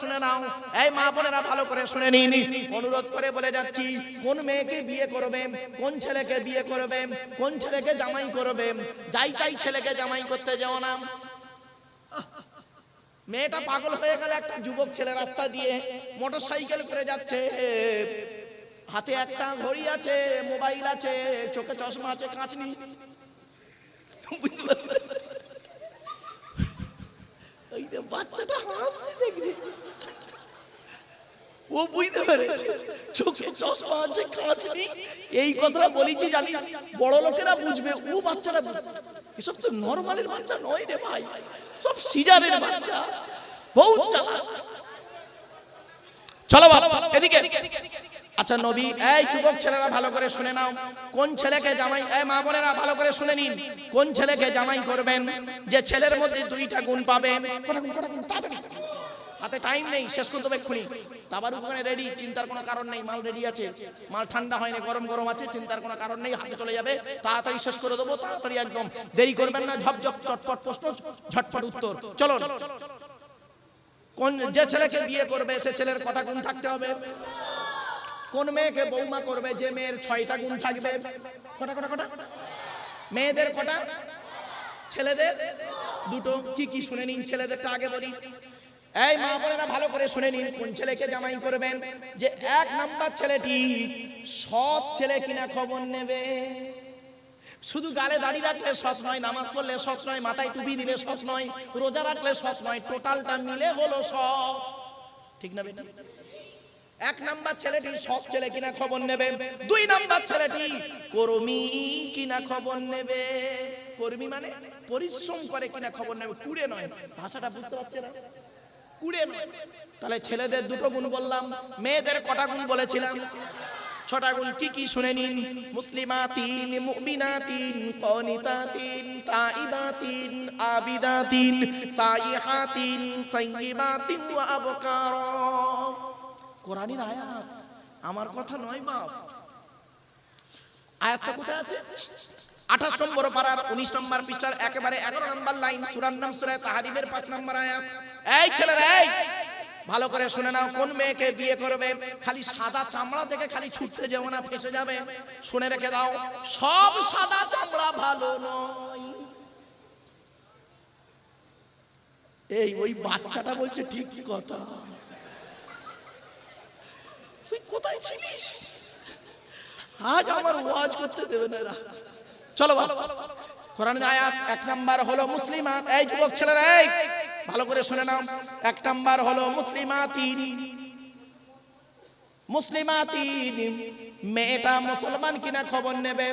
শুনে নাও। এই মা বোনেরা ভালো করে শুনে নিন। অনুরোধ করে বলে যাচ্ছি, কোন মেয়েকে বিয়ে করবে, কোন ছেলেকে বিয়ে করবে, কোন ছেলেকে জামাই করবে? যাই তাই ছেলেকে জামাই করতে যাও না। মেয়েটা পাগল হয়ে গেল একটা যুবক ছেলে রাস্তা দিয়ে, মোটর সাইকেল করে যাচ্ছে। হাতে একটা ঘড়ি আছে, মোবাইল আছে, চোখে চশমা আছে কাঁচ নেই বুঝতে পারলে? ওই যে বাচ্চাটা হাসছে দেখবি বুঝতে পেরেছে। চোখে চশমা আছে, কাঁচ নেই। এই কথাটা বলেছি জানি, বড় লোকেরা বুঝবে, ও বুঝবে। এসব তো নর্মালের বাচ্চা নয় রে ভাই। সব সিজারের বাচ্চা। চালাক। চলো এদিকে। আচ্ছা নবী, এই যুবক ছেলেরা ভালো করে শুনে নাও। কোন ছেলেকে জামাই, এই মা বোনেরা ভালো করে শুনে নিন। কোন ছেলেকে জামাই করবেন? যে ছেলের মধ্যে দুইটা গুণ পাবে। তাড়াতাড়ি। হাতে টাইম নেই, শেষ করতে হবে এক্ষুনি। তাবার উপরে রেডি চিন্তার কোনো কারণ নেই, মাল রেডি আছে। মাল ঠান্ডা হয়নি, গরম গরম আছে, চিন্তার কোনো কারণ নেই, হাতে চলে যাবে। তাড়াতাড়ি শেষ করে দেবো, তাড়াতাড়ি একদম। দেরি করবেন না ঝপঝপ চটপট প্রশ্ন, ঝটপট উত্তর। চলো কোন যে ছেলেকে বিয়ে করবে, সে ছেলের কটা গুণ থাকতে হবে? কোন মেয়েকে বৌমা করবে, যে মেয়ের ছয়টা গুণ থাকবে? কটা কটা কটা? মেয়েদের কটা? ছেলেদের? দুটো। কি কি? শুনে নিন, ছেলেদেরটা আগে বলি। এই মা বোনেরা ভালো করে শুনে নিন, কোন ছেলেকে জামাই করবেন? যে এক নাম্বার ছেলেটি সৎ ছেলে কিনা খবর নেবে? শুধু গালে দাড়ি রাখলে সৎ নয়, নামাজ পড়লে সৎ নয়, মাথায় টুপি দিলে সৎ নয়, রোজা রাখলে সৎ নয়, টোটালটা মিলে হলো সৎ। ঠিক না বেটা? এক নাম্বার ছেলেটি সৎ ছেলে কিনা খবর নেবে? দুই নাম্বার ছেলেটি কর্মী কিনা খবর নেবে? কর্মী মানে পরিশ্রম করে কিনা খবর নেবে কুড়ে নয়, ভাষাটা বুঝতে পারছে না? তাহলে ছেলেদের দুটো গুণ বললাম, মেয়েদের কটা গুণ বলেছিলাম? ছটা গুণ কি কি শুনে নিন? মুসলিমা তিন মিনা তিম পনিতা তিন মুসলিমাতিন, মুমিনাতিন, কনিতাতিন, তাইবাতিন, আবিদাতিন, সাইহাতিন সাইয়িবাতিন ওয়া আবকার। কোরআনের আয়াত। আমার কথা নয় বাপ। আয়াতটা কোথায় আছে? আঠাশ নম্বর পাড়ার উনিশ নম্বর পৃষ্ঠার একেবারে এগারো নম্বর লাইন, সুরার নাম সুরায় তাহারিমের পাঁচ নম্বর আয়াত। এই ছেলেরা, এই! ভালো করে শুনে নাও, কোন মেয়েকে বিয়ে করবে? খালি সাদা চামড়া দেখে খালি ছুটতে যেও না, ফেসে যাবে। শুনে রেখে দাও, সব সাদা চামড়া ভালো নয়। এই, ওই বাচ্চাটা বলছে ঠিক কথা। তুই কোথায় ছিলিস? আজ আমার ওয়াজ করতে দেবে না চলো ভালো কোরআনের আয়াত এক নাম্বার হলো মুসলিমাত। এই যুবক ছেলেরা, এই, ভালো করে শুনে নাও। এক নাম্বার হলো মুসলিমাতিন। মুসলিমাতিন, মেয়েটা মুসলমান কিনা খবর নেবে?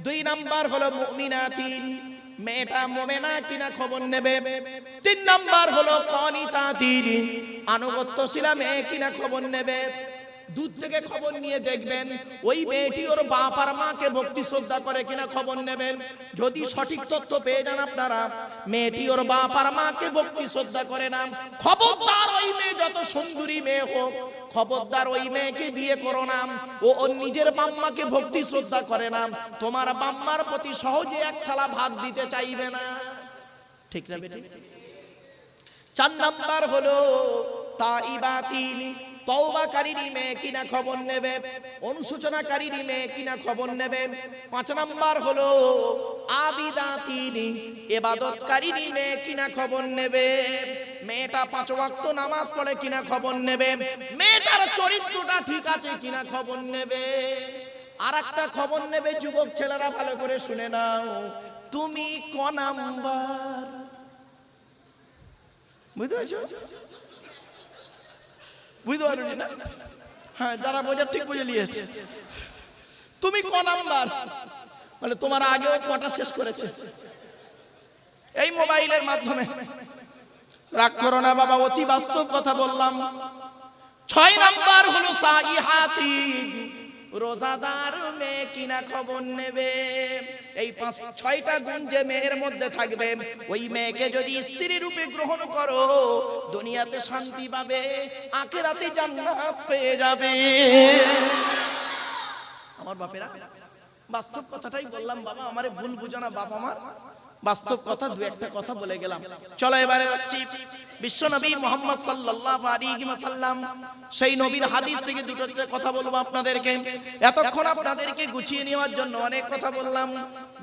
দুই নাম্বার হলো মুমিনাতিন, মেয়েটা মোমেনা কিনা খবর নেবে? তিন নাম্বার হলো কনিতাতিন, আনুগত্যশীলা মেয়ে কিনা খবর নেবে? দূর থেকে খবর নিয়ে দেখবেন, ওই মেয়েটি ওর বাপ আর মাকে ভক্তি শ্রদ্ধা করে কিনা খবর নেবেন। যদি সঠিক তথ্য পেয়ে যান আপনারা, মেয়েটি ওর বাপ আর মাকে ভক্তি শ্রদ্ধা করে না। খবরদার ওই মেয়ে যত সুন্দরী মেয়ে হোক, খবরদার ওই মেয়েকে বিয়ে করো না। ও ওর নিজের বাম্মাকে ভক্তি শ্রদ্ধা করে না। তোমার বাম্মার প্রতি সহজে এক থালা ভাত দিতে চাইবে না। ঠিক না বেটি? চার নাম্বার হলো তাইবাতিন তওবাকারীরই মেয়ে কিনা খবর নেবে? অনুশোচনাকারীরই মেয়ে কিনা খবর নেবে? পাঁচ নাম্বার হলো আবিদাতিন ইবাদতকারীরই মেয়ে কিনা খবর নেবে? মেয়েটা পাঁচ ওয়াক্ত নামাজ পড়ে কিনা খবর নেবে? মেয়েটার চরিত্রটা ঠিক আছে কিনা খবর নেবে? আর একটা খবর নেবে, যুবক ছেলেরা ভালো করে শুনে নাও। তুমি ক নাম্বার? বুঝতে পারছ? বুঝতে পারলি না হ্যাঁ যারা বোঝার ঠিক বুঝে নিয়েছে তুমি ক নাম্বার মানে তোমার আগেও কটা শেষ করেছে এই মোবাইলের মাধ্যমে রাগ করো না বাবা অতি বাস্তব কথা বললাম ছয় নাম্বার হলো সাইহাতি রোজাদার মেয়ে কিনা খবর নেবে? এই পাঁচ ছয়টা গুণ যে মেয়ের মধ্যে থাকবে, ওই মেয়েকে যদি স্ত্রী রূপে গ্রহণ করো, দুনিয়াতে শান্তি পাবে, আখেরাতে জান্নাত পেয়ে যাবে। আমার বাপেরা, বাস্তব কথাটাই বললাম, বাবা, আমারে ভুল বুঝো না, বাপ আমার। বাস্তব কথা দু একটা কথা বলে গেলাম। চলো এবারে আসছি। বিশ্বনবী মোহাম্মদ সাল্লাল্লাহু আলাইহি ওয়াসাল্লাম, সেই নবীর হাদিস থেকে দুটো কথা বলব আপনাদেরকে। এতক্ষণ আপনাদেরকে গুছিয়ে নেওয়ার জন্য অনেক কথা বললাম।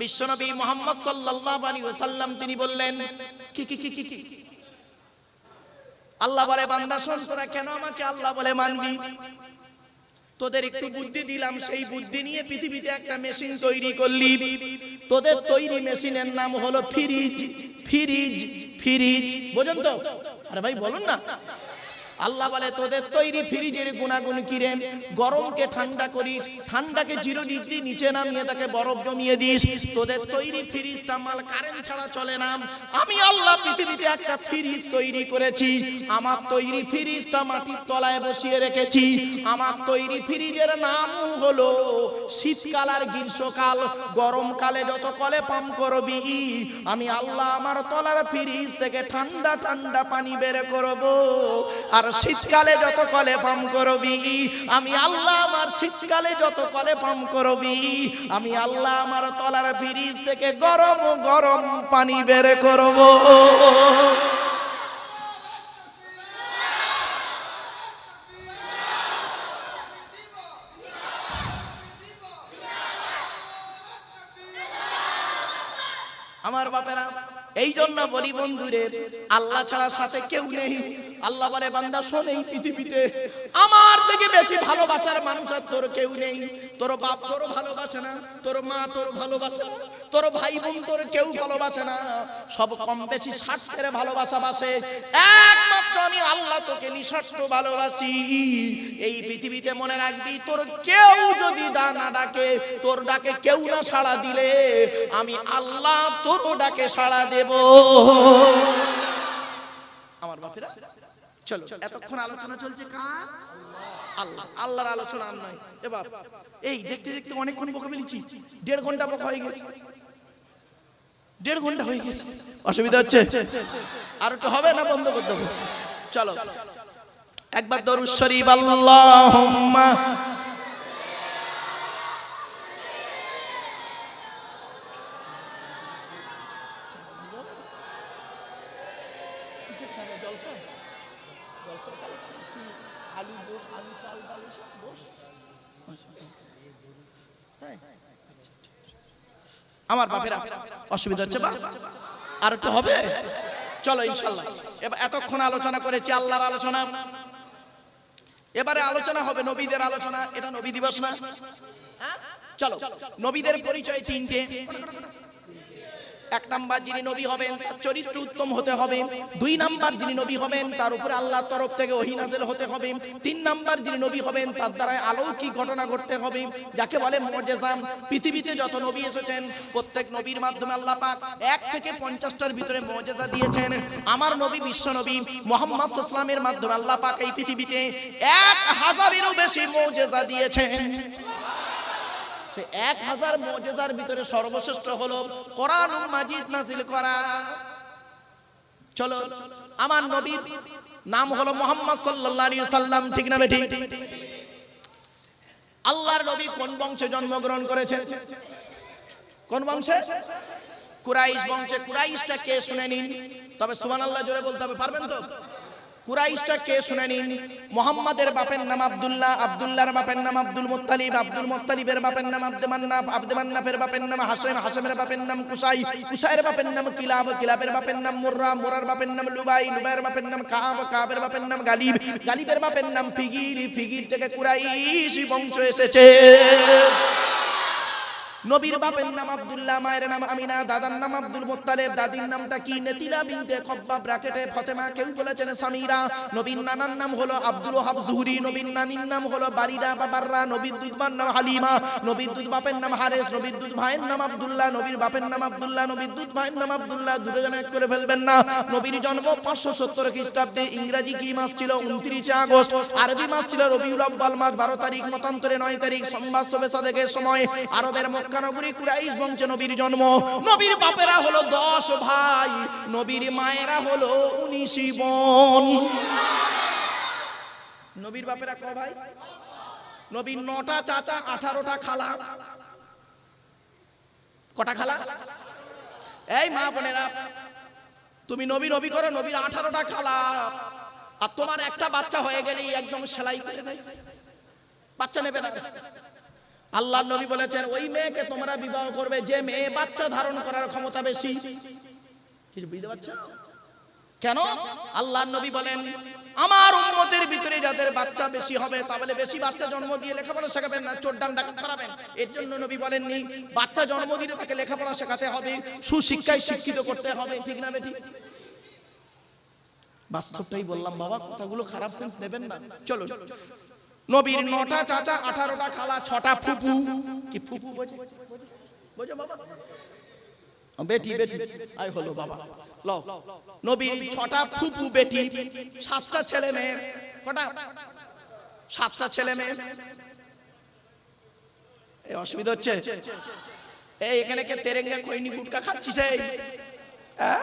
বিশ্বনবী মোহাম্মদ সাল্লাল্লাহু আলাইহি ওয়াসাল্লাম, তিনি বললেন, কি কি কি কি কি? আল্লাহ বলে, বান্দা শোন, তোরা কেন আমাকে আল্লাহ বলে মানবি? তোদের একটু বুদ্ধি দিলাম সেই বুদ্ধি নিয়ে পৃথিবীতে একটা মেশিন তৈরি করলি। তোদের তৈরি মেশিনের নাম হলো ফ্রিজ ফ্রিজ ফ্রিজ বোঝেন তো? আরে ভাই বলুন না। আল্লাহ বলে, তোদের তৈরি ফ্রিজের গুণাগুণ কিরে গরমকে ঠান্ডা করিস, ঠান্ডাকে জিরো ডিগ্রি নিচে নামিয়ে তাকে বরফ জমিয়ে দিস। তোদের তৈরি ফ্রিজটা মাল কারেন্ট ছাড়া চলে না। আমি আল্লাহ পৃথিবীতে একটা ফ্রিজ তৈরি করেছি। আমার তৈরি ফ্রিজটা মাটির তলায় বসিয়ে রেখেছি। আমার তৈরি ফ্রিজের নাম হলো শীতকাল আর গ্রীষ্মকাল। গরমকালে যত কলে পাম করবি, আমি আল্লাহ আমার তলার ফ্রিজ থেকে ঠান্ডা ঠান্ডা পানি বের করব। আর শীতকালে যত কলে পাম করবি, আমি আল্লাহ আমার শীতকালে যত কলে পাম করবি, আমি আল্লাহ আমার তলার ফ্রিজ থেকে গরম গরম পানি বের করব। আমার বাপেরা এই জন্য বলি বন্ধুরে, আল্লাহ ছাড়া সাথে কেউ নেই। আল্লাহ বলে, বান্দা, শোন এই পৃথিবীতে। আমার থেকে বেশি ভালোবাসার মানুষ আর তোর কেউ নেই। তোর বাপ তোর ভালোবাসে না, তোর মা তোর ভালোবাসে না, তোর ভাই বোন তোর কেউ ভালোবাসে না। সব কম বেশি স্বার্থের ভালোবাসা বাসে। একমাত্র আমি আল্লাহ তোকে নিঃস্বার্থ ভালোবাসি। এই পৃথিবীতে মনে রাখবি, তোর কেউ যদি ডানা ডাকে, তোর ডাকে কেউ না সাড়া দিলে, আমি আল্লাহ তোর ডাকে সাড়া দেব। আমার বাপেরা চলো এতক্ষণ আলোচনা চলছে কার? আল্লাহ। আল্লাহর আলোচনা আর নয়। এবার। এই দেখতে দেখতে অনেকক্ষণ বকে ফেলেছি। দেড় ঘণ্টা বকা হয়ে গেছে। দেড় ঘণ্টা হয়ে গেছে। অসুবিধা হচ্ছে? আর একটু হবে না বন্ধ করে দেবো? চলো। একবার দরুদ শরীফ আল্লাহুম্মা আমার বাপেরা, অসুবিধা হচ্ছে বা? আর একটু হবে? চলো ইনশাল্লাহ। এবার এতক্ষণ আলোচনা করেছি আল্লাহর আলোচনা। এবারে আলোচনা হবে নবীদের আলোচনা, এটা নবী দিবস না? চলো, নবীদের পরিচয় তিনটে। এক নাম্বার যিনি নবী হবেন, তার চরিত্র উত্তম হতে হবে। দুই নাম্বার যিনি নবী হবেন, তার উপরে আল্লাহর তরফ থেকে ওহী হতে হবে। তিন নাম্বার যিনি নবী হবেন, তার দ্বারা অলৌকিক ঘটনা ঘটতে হবে। যাকে বলে মুজিজা পৃথিবীতে যত নবী এসেছেন, প্রত্যেক নবীর মাধ্যমে আল্লাহ পাক এক থেকে পঞ্চাশটার ভিতরে মর্যাদা দিয়েছেন। আমার নবী বিশ্ব নবী মোহাম্মদ সাল্লামের মাধ্যমে আল্লাহ পাক এই পৃথিবীতে এক হাজারেরও বেশি মুজিজা দিয়েছেন। সে এক হাজার মজেজার ভিতরে সর্বশ্রেষ্ঠ হলো কোরআন মাজিদ নাজিল করা। চলো, আমার নবীর নাম হলো মোহাম্মদ আলাইহি সাল্লাম ঠিক না বেঠিক? আল্লাহর নবী কোন বংশে জন্মগ্রহণ করেছেন? কোন বংশে? কুরাইশ বংশে। কুরাইশটা কে শুনে নিন তবে সুবহানাল্লাহ জোরে বলতে হবে, পারবেন তো? কুরাইশটা কে শুনে নিন মোহাম্মদের বাপের নাম আব্দুল্লাহ আব্দুল্লাহর বাপের নাম আব্দুল মুত্তালিব আব্দুল মুত্তালিবের বাপের নাম আব্দে মান্নাফ আব্দে মান্নাফের বাপের নাম হাসেম হাসেমের বাপের নাম কুসাই কুসাইয়ের বাপের নাম কিলাব কিলাবের বাপের নাম মুররা মুরার বাপের নাম লুবাই লুবাইয়ের বাপের নাম কাব কাবের বাপের নাম গালিব গালিবের বাপের নাম ফিগির ফিগির থেকে কুরাইশি বংশ এসেছে নবীর বাপের নাম আব্দুল্লাহ, মায়ের নাম আমিনা, দাদার নাম আব্দুল মুত্তালিব, দাদির নামটা কি? নেতিলা বিনতে খব্বাব ব্র্যাকেটে ফাতেমা, কেউ বলেছেন সামিরা। নবীর নানার নাম হলো আব্দুল ওহাব জুহরি, নবীর নানির নাম হলো বারিদা বাবাররা, নবীর দুধ মার নাম হালিমা, নবীর দুধ বাপের নাম হারেস, নবীর দুধ ভাইয়ের নাম আব্দুল্লাহ, নবীর বাপের নাম আব্দুল্লাহ, নবীর দুধ ভাইয়ের নাম আব্দুল্লাহ দুজন এক করে ফেলবেন না। নবীর জন্ম পাঁচশো সত্তর খ্রিস্টাব্দে ইংরাজি কি মাস ছিল? উনত্রিশে আগস্ট। আরবি মাস ছিল রবিউল আব্বাল মাস, বারো তারিখ, মতান্তরে নয় তারিখ, সোমবার শোবে সাদেকের সময়। আরবের নগরী কুরাইশ বংশে নবীর জন্ম। নবীর বাপেরা হলো দশ ভাই, নবীর মায়েরা হলো উনিশ বোন। নবীর বাপেরা ক ভাই? নবীর নটা চাচা, আঠারোটা খালা। কটা খালা? এই মা বোনেরা, তুমি নবী নবী করো নবীর আঠারোটা খালা। আর তোমার একটা বাচ্চা হয়ে গেলেই একদম সেলাই করে দেয়। বাচ্চা নেবে না? আল্লাহ নবী বলেছেন, ওই মেয়েকে তোমরা বিবাহ করবে, যে মেয়ে বাচ্চা ধারণ করার ক্ষমতা বেশি। কিছু বুঝতে পারছ? কেন? আল্লাহ নবী বলেন, আমার উম্মতের ভিতরে যাদের বাচ্চা বেশি হবে, তাহলে বেশি বাচ্চা জন্ম দিয়ে লেখাপড়া শেখাবেন না, চোর ডান ডাকাত করাবেন। এর জন্য নবী বলেননি, বাচ্চা জন্ম দিলে তাকে লেখাপড়া শেখাতে হবে, সুশিক্ষায় শিক্ষিত করতে হবে। ঠিক না বেটি বাস্তবটাই বললাম, বাবা, কথাগুলো খারাপ সেন্স নেবেন না। চলো নবীর নটা চাচা, আঠারোটা খালা, ছটা ফুপু। কি ফুপু বোঝে? বাবা? বেটি বেটি। আই হলো বাবা। লও। নবীর ছটা ফুপু, বেটি। সাতটা ছেলে মেয়ে। কটা? সাতটা ছেলে মেয়ে। এই অসুবিধা হচ্ছে। এই এখানে কে তেরেঙ্গা খৈনি গুটকা খাচ্ছিস, এই? হ্যাঁ?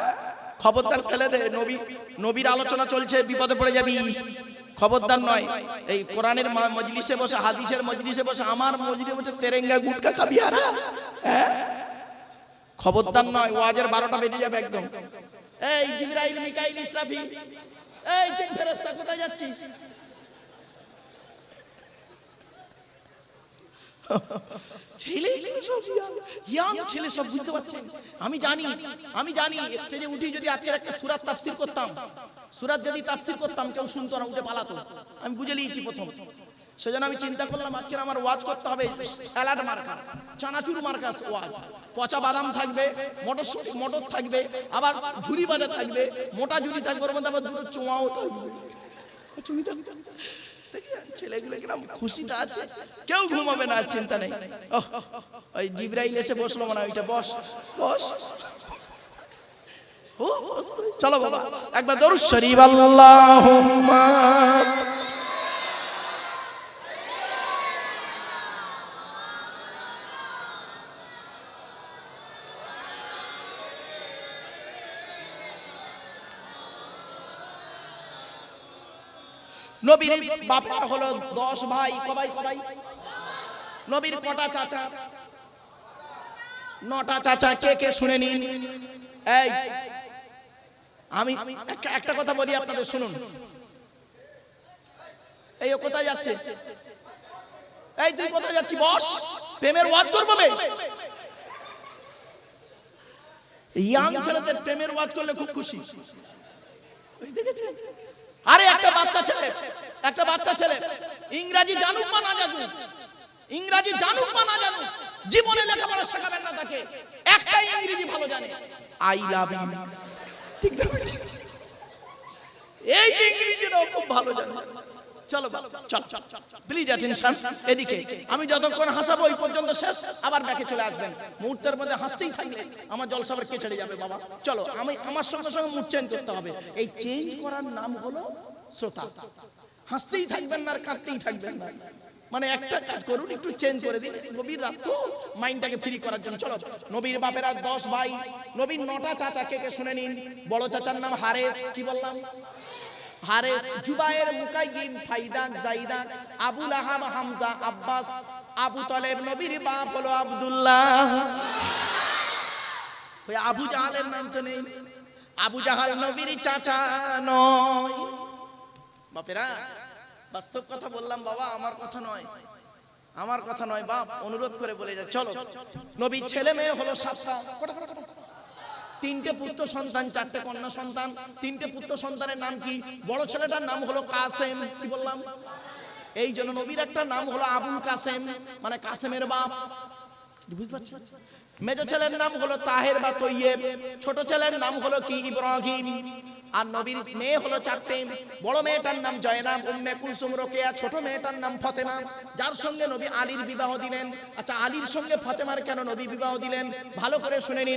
খবরদার ফেলে দে, নবী। নবীর আলোচনা চলছে, বিপদে পড়ে যাবি। খবরদার নয়। এই কোরআনের মজলিসে বসে, হাদিসের মজলিসে বসে, আমার মজলিসে বসে তেরেঙ্গা গুটকা খাবি আর হ্যাঁ? খবরদার নয়, ওয়াজের বারোটা বেজে যাবে একদম। এই জিবরাইল, মিকাইল, ইসরাফিল, এই তিন ফেরেশতা কোথায় যাচ্ছিস? ছেলে সব ইয়াং ছেলে সব বুঝতে পারছেন? আমি জানি আমি জানি স্টেজে উঠি যদি আজকের একটা সুরাত তাফসির করতাম, সুরাত যদি তাফসির করতাম, কেউ শুনতো না, উঠে পালাতো। আমি বুঝে নিয়েছি প্রথম। সেজন্য আমি চিন্তা করলাম আজকে আমার ওয়াজ করতে হবে স্যালাড মার্কা, চানাচুর মার্কা ওয়াজ। পচা বাদাম থাকবে, মটর মটর থাকবে, আবার ঝুরি বাজা থাকবে, মোটা ঝুরি থাকবে, ওর মধ্যে আবার দুটো চোঁয়াও থাকবে। চুরি থাকবে দেখলেন? ছেলেগুলো কিরম খুশিতে আছে? কেউ ঘুমাবে না চিন্তা নেই। ওই জিব্রাইল এসে বসল মনে হয়, ওইটা বস বস। চলো বাবা, একবার দরুদ শরীফ, আল্লাহুম্মা। নবীর বাপেরা হলো দশ ভাই কবাই কবাই নবীর কটা চাচা? নটা চাচা, কে কে শুনে নিন? এই, আমি একটা একটা কথা বলি আপনাদের, শুনুন। এই ও কোথায় যাচ্ছে? এই, তুই কোথায় যাচ্ছি বস, প্রেমের ওয়াজ করব বে। ইয়াং ছেলেদের প্রেমের ওয়াজ করলে খুব খুশি। দেখেছেন আরে একটা বাচ্চা ছেলে, একটা বাচ্চা ছেলে। ইংরাজি জানুক বা না জানুক, ইংরাজি জানুক বা না জানুক, জীবনে লেখাপড়া শেখাবেন না তাকে। একটা ইংরেজি ভালো জানে। আই লাভ ইউ ঠিক না? এই ইংরেজিটাও খুব ভালো জানে। চলো চলো প্লিজ অ্যাটেনশন এদিকে। আমি যতক্ষণ হাসাবো ওই পর্যন্ত শেষ আবার ব্যাকে চলে আসবেন। মুহূর্তের মধ্যে হাসতেই থাকলে আমার জলসাবার কে ছেড়ে যাবে বাবা? চলো আমি আমার সঙ্গে সঙ্গে মুড চেঞ্জ করতে হবে। এই চেঞ্জ করার নাম হলো শ্রোতা। হাসতেই থাকবেন না আর কাঁদতেই থাকবেন না। মানে একটা কাজ করুন একটু চেঞ্জ করে দিন। নবীর রাত তো মাইন্ডটাকে ফ্রি করার জন্য। চলো নবীর বাপেরা দশ ভাই নবীর নটা চাচা কে কে শুনে নিন? বড় চাচার নাম হারেস কি বললাম? হারেস জুবায়ের মুকাইয়িম ফাইদাক জাইদাক আবুল আহাব হামজা আব্বাস আবু তলেব নবীর বাপ হলো আব্দুল্লাহ। ওই আবু জাহালের নাম তো নেই। আবু জাহাল নবীর চাচা নয়। বাপেরা বাস্তব কথা বললাম বাবা আমার কথা নয়। আমার কথা নয় বাপ অনুরোধ করে বলে যায় চলো। নবীর ছেলে মেয়ে হলো সাতটা। কটা, কটা, কটা? তিনটে পুত্র সন্তান, চারটে কন্যা সন্তান। তিনটে পুত্র সন্তানের নাম কি? বড় ছেলেটার নাম হলো কাসেম। কি বললাম? এই জন্য নবীর একটা নাম হলো আবুল কাসেম মানে কাসেমের বাপ। বুঝতে মেজ ছেলের নাম হলো তাহের বা তৈয়েব, ছোট ছেলের নাম হলো কি? ইব্রাহিম। আর নবীর মেয়ে হলো চারটে। বড় মেয়েটার নাম জয়নাব উম্মে কুলসুম, রোকেয়া। ছোট মেয়েটার নাম ফতেমা। যার সঙ্গে নবী আলীর বিবাহ দিলেন। আচ্ছা আলীর সঙ্গে ফতেমার কেন নবী বিবাহ দিলেন? ভালো করে শুনে নিন।